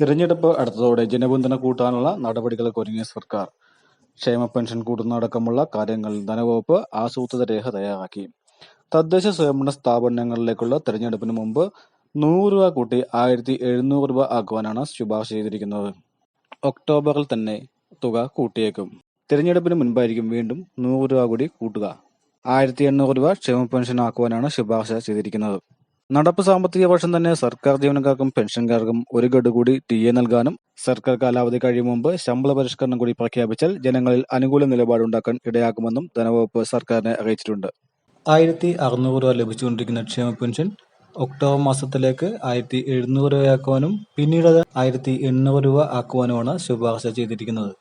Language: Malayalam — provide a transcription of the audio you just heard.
തിരഞ്ഞെടുപ്പ് അടുത്തതോടെ ജനപിന്തുണ കൂട്ടാനുള്ള നടപടികൾക്ക് ഒരുങ്ങിയ സർക്കാർ. ക്ഷേമ പെൻഷൻ കൂട്ടുന്നതടക്കമുള്ള കാര്യങ്ങൾ ധനവകുപ്പ് ആസൂത്രിത രേഖ തയ്യാറാക്കി. തദ്ദേശ സ്വയംഭരണ സ്ഥാപനങ്ങളിലേക്കുള്ള തിരഞ്ഞെടുപ്പിന് മുമ്പ് നൂറ് രൂപ കൂട്ടി ആയിരത്തി എഴുന്നൂറ് രൂപ ആക്കുവാനാണ് ശുപാർശ ചെയ്തിരിക്കുന്നത്. ഒക്ടോബറിൽ തന്നെ തുക കൂട്ടിയേക്കും. തിരഞ്ഞെടുപ്പിന് മുൻപായിരിക്കും വീണ്ടും നൂറ് രൂപ കൂടി കൂട്ടുക. ആയിരത്തി എണ്ണൂറ് രൂപ ക്ഷേമ പെൻഷൻ ആക്കുവാനാണ് ശുപാർശ ചെയ്തിരിക്കുന്നത്. നടപ്പ് സാമ്പത്തിക വർഷം തന്നെ സർക്കാർ ജീവനക്കാർക്കും പെൻഷൻകാർക്കും ഒരു ഗഡു കൂടി ടി എ നൽകാനും സർക്കാർ കാലാവധി കഴിയും മുമ്പ് ശമ്പള പരിഷ്കരണം കൂടി പ്രഖ്യാപിച്ചാൽ ജനങ്ങളിൽ അനുകൂല നിലപാടുണ്ടാക്കാൻ ഇടയാക്കുമെന്നും ധനവകുപ്പ് സർക്കാരിനെ അറിയിച്ചിട്ടുണ്ട്. ആയിരത്തി അറുന്നൂറ് രൂപ ലഭിച്ചുകൊണ്ടിരിക്കുന്ന ക്ഷേമ പെൻഷൻ ഒക്ടോബർ മാസത്തിലേക്ക് ആയിരത്തി എഴുന്നൂറ് രൂപയാക്കുവാനും പിന്നീട് ആയിരത്തി എണ്ണൂറ് രൂപ ആക്കുവാനുമാണ് ശുപാർശ ചെയ്തിരിക്കുന്നത്.